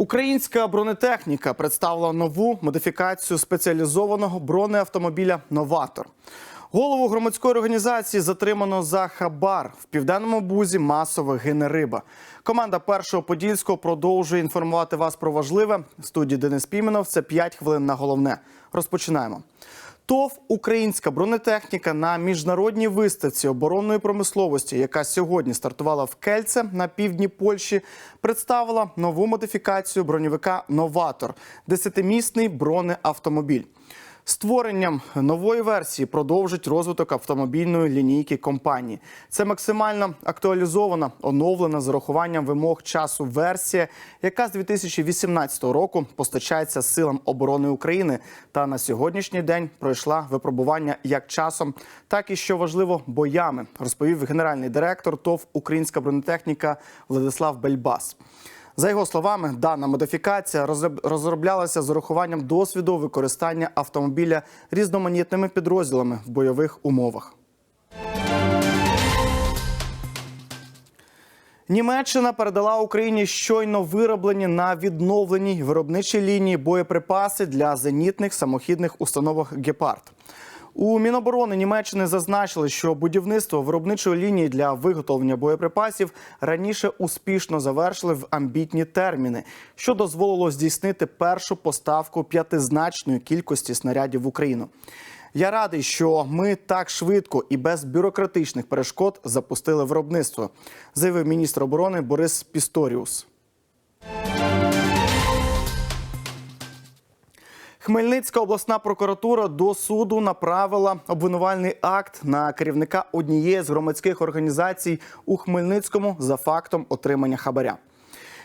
Українська бронетехніка представила нову модифікацію спеціалізованого бронеавтомобіля Новатор. Голову громадської організації затримано за хабар. В південному бузі масово гине риба. Команда першого подільського продовжує інформувати вас про важливе. В студії Денис Піменов. Це 5 хвилин на головне. Розпочинаємо. ТОВ Українська бронетехніка на міжнародній виставці оборонної промисловості, яка сьогодні стартувала в Кельце на півдні Польщі, представила нову модифікацію броньовика Новатор десятимісний бронеавтомобіль. Створенням нової версії продовжить розвиток автомобільної лінійки компанії. Це максимально актуалізована, оновлена з урахуванням вимог часу версія, яка з 2018 року постачається силам оборони України та на сьогоднішній день пройшла випробування як часом, так і що важливо боями, розповів генеральний директор ТОВ Українська бронетехніка Владислав Бельбас. За його словами, дана модифікація розроб- розроблялася з урахуванням досвіду використання автомобіля різноманітними підрозділами в бойових умовах. Німеччина передала Україні щойно вироблені на відновленій виробничій лінії боєприпаси для зенітних самохідних установок Гепард. У Міноборони Німеччини зазначили, що будівництво виробничої лінії для виготовлення боєприпасів раніше успішно завершили в амбітні терміни, що дозволило здійснити першу поставку п'ятизначної кількості снарядів в Україну. Я радий, що ми так швидко і без бюрократичних перешкод запустили виробництво, заявив міністр оборони Борис Пісторіус. Хмельницька обласна прокуратура до суду направила обвинувальний акт на керівника однієї з громадських організацій у Хмельницькому за фактом отримання хабаря.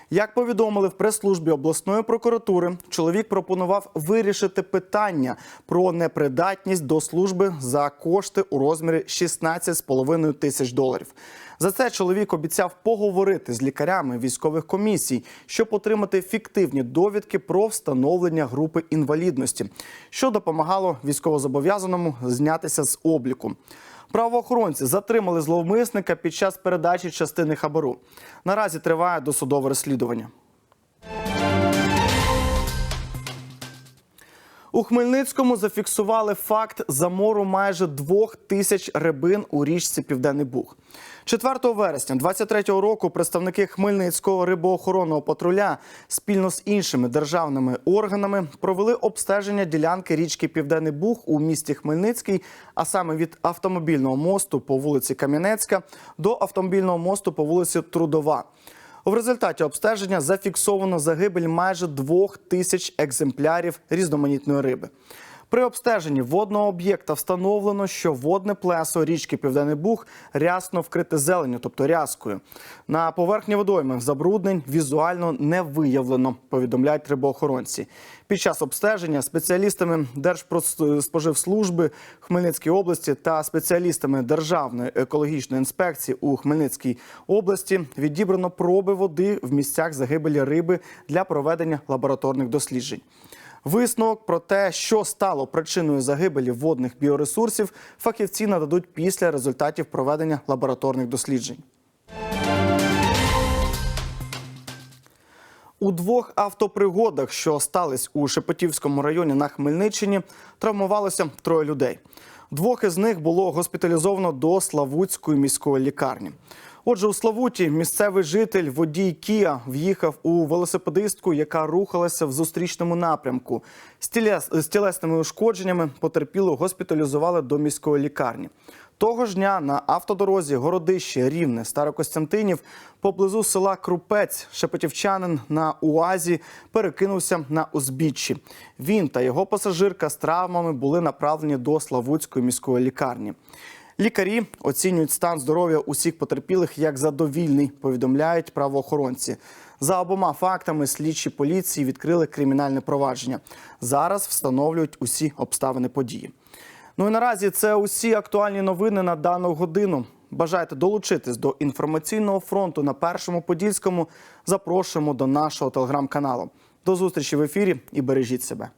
Як повідомили в прес-службі обласної прокуратури, чоловік пропонував вирішити питання про непридатність до служби за кошти у розмірі 16,5 тисяч доларів. За це чоловік обіцяв поговорити з лікарями військових комісій, щоб отримати фіктивні довідки про встановлення групи інвалідності, що допомагало військовозобов'язаному знятися з обліку. Правоохоронці затримали зловмисника під час передачі частини хабару. Наразі триває досудове розслідування. У Хмельницькому зафіксували факт замору майже двох тисяч рибин у річці Південний Буг. 4 вересня 23-го року представники Хмельницького рибоохоронного патруля спільно з іншими державними органами провели обстеження ділянки річки Південний Буг у місті Хмельницький, а саме від автомобільного мосту по вулиці Кам'янецька до автомобільного мосту по вулиці Трудова. В результаті обстеження зафіксовано загибель майже двох тисяч екземплярів різноманітної риби. При обстеженні водного об'єкта встановлено, що водне плесо річки Південний Буг рясно вкрите зеленю, тобто рязкою. На поверхні водойми забруднень візуально не виявлено, повідомляють рибоохоронці. Під час обстеження спеціалістами Держпродспоживслужби Хмельницької області та спеціалістами Державної екологічної інспекції у Хмельницькій області відібрано проби води в місцях загибелі риби для проведення лабораторних досліджень. Висновок про те, що стало причиною загибелі водних біоресурсів, фахівці нададуть після результатів проведення лабораторних досліджень. У двох автопригодах, що стались у Шепетівському районі на Хмельниччині, травмувалося троє людей. Двох із них було госпіталізовано до Славутської міської лікарні. Отже, у Славуті місцевий житель водій Кія в'їхав у велосипедистку, яка рухалася в зустрічному напрямку. З тілес- з тілесними ушкодженнями потерпілу госпіталізували до міської лікарні. Того ж дня на автодорозі Городище, Рівне, Старокостянтинів поблизу села Крупець шепетівчанин на УАЗі перекинувся на узбіччі. Він та його пасажирка з травмами були направлені до Славутської міської лікарні. Лікарі оцінюють стан здоров'я усіх потерпілих як задовільний, повідомляють правоохоронці. За обома фактами слідчі поліції відкрили кримінальне провадження. Зараз встановлюють усі обставини події. Ну і наразі це усі актуальні новини на дану годину. Бажаєте долучитись до інформаційного фронту на першому подільському? Запрошуємо до нашого телеграм-каналу. До зустрічі в ефірі і бережіть себе.